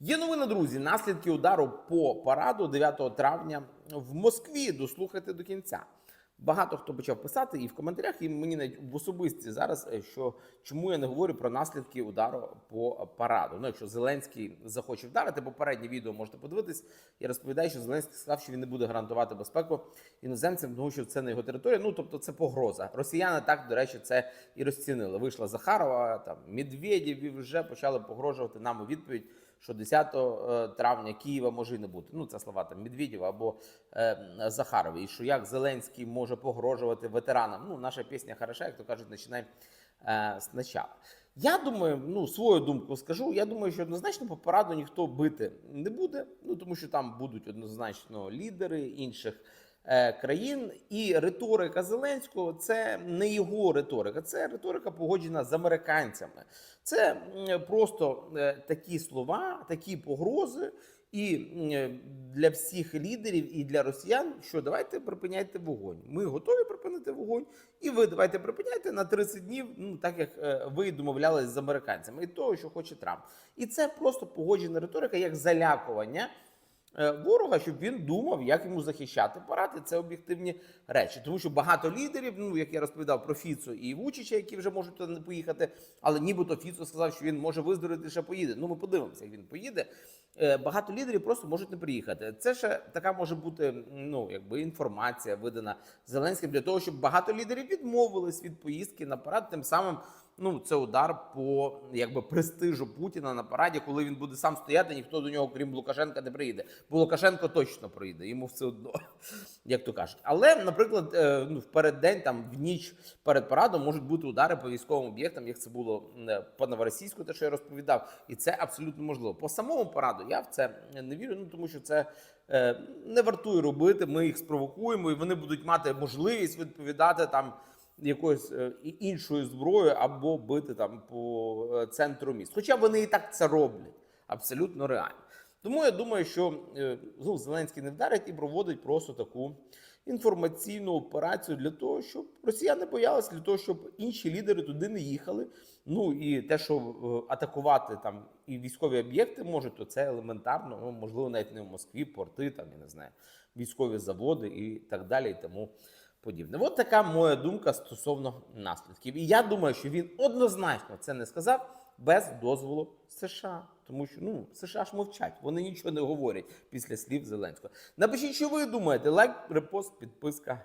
Є новина, друзі. Наслідки удару по параду 9 травня в Москві. Дослухайте до кінця. Багато хто почав писати і в коментарях, і мені навіть в особисті зараз, е, що чому я не говорю про наслідки удару по параду. Ну, якщо Зеленський захоче вдарити, попереднє відео можете подивитись. Я розповідаю, що Зеленський сказав, що він не буде гарантувати безпеку іноземцям, тому що це не його територія. Ну тобто, це погроза. Росіяни так, до речі, це і розцінили. Вийшла Захарова, там Медведєв і вже почали погрожувати нам у відповідь що 10 е, травня Києва може не бути. Ну, це слова там Медведєва або е, Захарові. І що як Зеленський може погрожувати ветеранам. Ну, наша пісня хороша, як то кажуть, починай е, спочатку. Я думаю, ну свою думку скажу. Я думаю, що однозначно по параду ніхто бити не буде. Ну тому що там будуть однозначно лідери інших країн, і риторика Зеленського це не його риторика, це риторика погоджена з американцями. Це просто е, такі слова, такі погрози. І для всіх лідерів і для росіян, що давайте припиняйте вогонь. Ми готові припинити вогонь, і ви давайте припиняйте на 30 днів, ну так як е, ви домовлялись з американцями, і того, що хоче Трамп. І це просто погоджена риторика як залякування е, ворога, щоб він думав, як йому захищати парад. І це об'єктивні речі. Тому що багато лідерів, ну як я розповідав про Фіцу і Вучича, які вже можуть туди не поїхати, але нібито Фіцо сказав, що він може виздоровити, ще поїде. Ну ми подивимося, як він поїде. Е, Багато лідерів просто можуть не приїхати. Це ще така може бути ну якби інформація видана Зеленським для того, щоб багато лідерів відмовились від поїздки на парад. Тим самим ну це удар по якби престижу Путіна на параді, коли він буде сам стояти, ніхто до нього, крім Лукашенка, не приїде. Бо Лукашенко точно приїде, йому все одно, як то кажуть. Але, наприклад, е, ну в переддень, там в ніч перед парадом можуть бути удари по військовим об'єктам, як це було е, по новоросійську, те, що я розповідав, і це абсолютно можливо. По самому параду я в це не вірю. Ну тому що це е, не вартує робити. Ми їх спровокуємо, і вони будуть мати можливість відповідати там якоюсь е, іншою зброєю або бити там по е, центру міст. Хоча вони і так це роблять абсолютно реально. Тому я думаю, що е, ну, Зеленський не вдарить і проводить просто таку інформаційну операцію для того, щоб росіяни боялися, для того, щоб інші лідери туди не їхали. Ну і те, що атакувати там і військові об'єкти можуть, то це елементарно, ну можливо, навіть не в Москві, порти, там я не знаю, військові заводи і так далі, і тому подібне. От така моя думка стосовно наслідків. І я думаю, що він однозначно це не сказав без дозволу США. Тому що ну США ж мовчать, вони нічого не говорять після слів Зеленського. Напишіть, що ви думаєте. Лайк, репост, підписка.